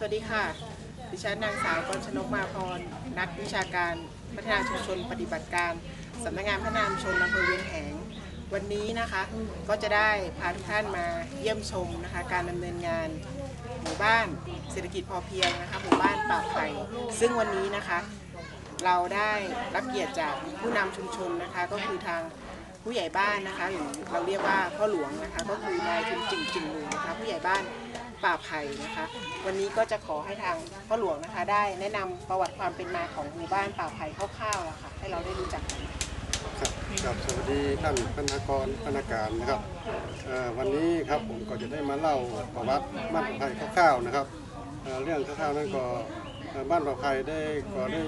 สวัสดีค่ะ ดิฉันนางสาวกรชนกมาพร นักวิชาการพัฒนาชุมชนปฏิบัติการสำนักงานพัฒนาชุมชนอำเภอเวียงแหง วันนี้นะคะก็จะได้พาทุกท่านมาเยี่ยมชมนะคะการดำเนินงานหมู่บ้านเศรษฐกิจพอเพียงนะคะหมู่บ้านป่าไผ่ซึ่งวันนี้นะคะเราได้รับเกียรติจากผู้นำชุมชนนะคะก็คือทางผู้ใหญ่บ้านนะคะหรือเราเรียกว่าพ่อหลวงนะคะก็คือนายทุนจิงจิงหมูนะคะผู้ใหญ่บ้าน ป่าไผ่นะคะ วันนี้ก็จะขอให้ทางพ่อหลวงนะคะได้แนะนำประวัติความเป็นมาของหมู่บ้านป่าไผ่คร่าวๆอะค่ะให้เราได้รู้จักกัน ครับครับสวัสดีท่านพนักกรพนักการนะครับเอ่อวันนี้ครับผมก็จะได้มาเล่าประวัติบ้านประภัยคร่าวๆนะครับเอ่อเรื่องคร่าวๆนั้นก็ เอ่อบ้านประภัยได้ก็ได้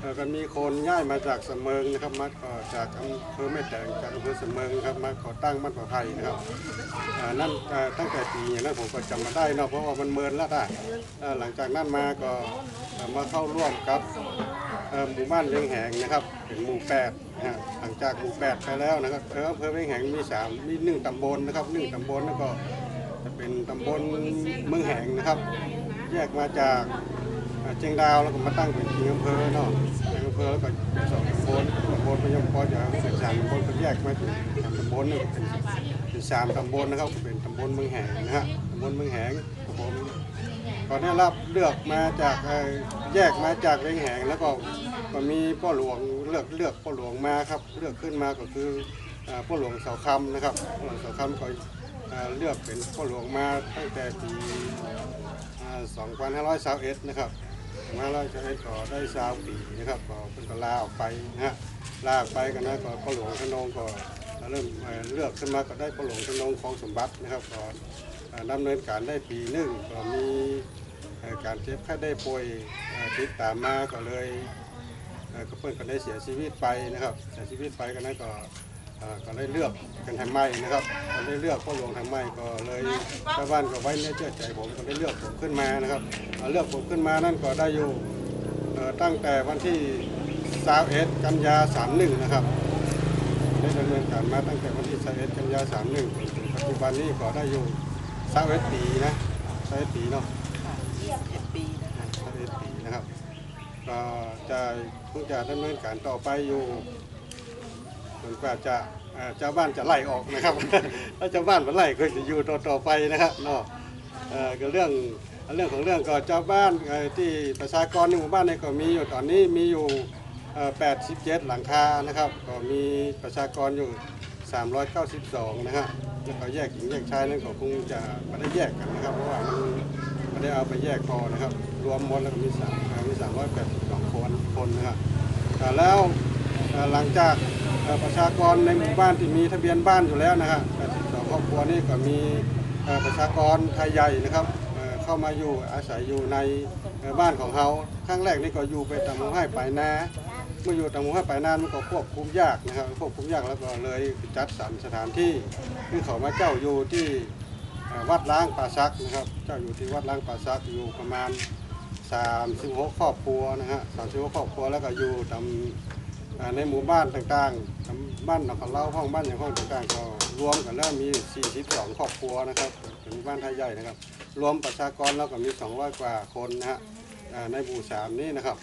เอ่อกันมีคนย้ายมาจากเสมิงนะครับมาก็จากอำเภอแม่แตงจากอำเภอเสมิงนะครับมาก่อตั้งบ้านประภัยนะครับอ่านั่นเอ่อตั้งแต่ปีนั้นผมก็จำมาได้เนาะเพราะว่ามันเมินแล้วได้เอ่อหลังจากนั้นมาก็เอ่อมาเข้าร่วมกับเอ่อหมู่บ้านเวียงแหงนะครับเป็นหมู่แปดนะฮะหลังจากหมู่แปดไปแล้วนะครับเอออำเภอเวียงแหงมีสามมีหนึ่งตำบลนะครับหนึ่งตำบลแล้วก็ จะเป็นตำบลเมืองแหงนะครับ แยกมาจากเชียงดาวแล้วก็มาตั้งเป็นทีอำเภอเนาะเป็นอำเภอแล้วก็สองตำบลตำบลพยมพอจากเป็นสามตำบลก็แยกมาเป็นสามตำบลนี่เป็นเป็นสามตำบลนะครับเป็นตำบลเมืองแหงนะฮะตำบลเมืองแหงครับผมก็ได้รับเลือกมาจากแยกมาจากเวียงแหงแล้วก็ก็มีพ่อหลวงเลือกเลือกพ่อหลวงมาครับเลือกขึ้นมาก็คือเอ่อพ่อหลวงเสาคำนะครับพ่อหลวงเสาคำก็ เลือกเป็นพ่อหลวงมาตั้งแต่ปีอ่า2521นะครับ2521ก็ได้สาวปีนะครับก็เพิ่นก็ลาออกไปนะฮะลาออกไปกันนะก็พ่อหลวงทนงก็เริ่มเลือกขึ้นมาก็ได้พ่อหลวงทนงของสมบัตินะครับก็เอ่อดำเนินการได้ปีหนึ่งก็มีการเจ็บไข้ได้ป่วยติดตามมาก็เลยเอ่อก็เพิ่นก็ได้เสียชีวิตไปนะครับเสียชีวิตไปก็นั้นก็ ก็ได้เลือกกันทำไมนะครับก็ได้เลือกพ่อหลวงทำไมก็เลยชาวบ้านก็ไว้เนื้อเชื่อใจผมก็ได้เลือกผมขึ้นมานะครับเลือกผมขึ้นมานั่นก็ได้อยู่ตั้งแต่วันที่31กันยา31นะครับได้ดำเนินการมาตั้งแต่วันที่31กันยา31จนถึงปัจจุบันนี้ก็ได้อยู่31ปีนะ31ปีเนาะ31ปีนะคะ31ปีนะครับก็จะเพิ่งจะดำเนินการต่อไปอยู่ นกว่าจะเอ่อเจ้าบ้านจะไล่ออกนะครับ ถ้าเจ้าบ้านมาไล่ก็จะอยู่ต่อต่อไปนะครับเนาะเอ่อก็เรื่องเรื่องของเรื่องก็เจ้าบ้านที่ประชากรในหมู่บ้านเนี่ยก็มีอยู่ตอนนี้มีอยู่ 87 หลังคานะครับ ก็มีประชากรอยู่ 392 นะฮะแล้วก็แยกหญิงแยกชายนั่นก็คงจะไม่ได้แยกกันนะครับ เพราะว่ามันไม่ได้เอาไปแยกพอนะครับ รวมหมดแล้วก็มี3มี382คนคนนะครับอ่แล้ว หลังจากประชากรในหมู่บ้านที่มีทะเบียนบ้านอยู่แล้วนะฮะ82ครอบครัวนี่ก็มีประชากรไทยใหญ่นะครับเข้ามาอยู่อาศัยอยู่ในบ้านของเขาครั้งแรกนี่ก็อยู่ไปตามหมู่ให้ไปนาเมื่ออยู่ตามหมู่ให้ไปนานมันก็ควบคุมยากนะครับควบคุมยากแล้วก็เลยจัดสรรสถานที่คือเขามาเจ้าอยู่ที่วัดล้างป่าซักนะครับ เจ้าอยู่ที่วัดล้างป่าซักอยู่ประมาณ 36 ครอบครัวนะฮะ36 ครอบครัวแล้วก็อยู่ตาม อ่อในหมู่บ้านต่างๆ บ้านหนองเราเล่าห้องบ้านอย่างห้องต่างๆก็รวมกันแล้วมี 42 ครอบครัวนะครับเป็นบ้านไทยใหญ่นะครับ รวมประชากรแล้วก็มี 200 กว่าคนนะฮะอ่อในหมู่สามนี้นะครับ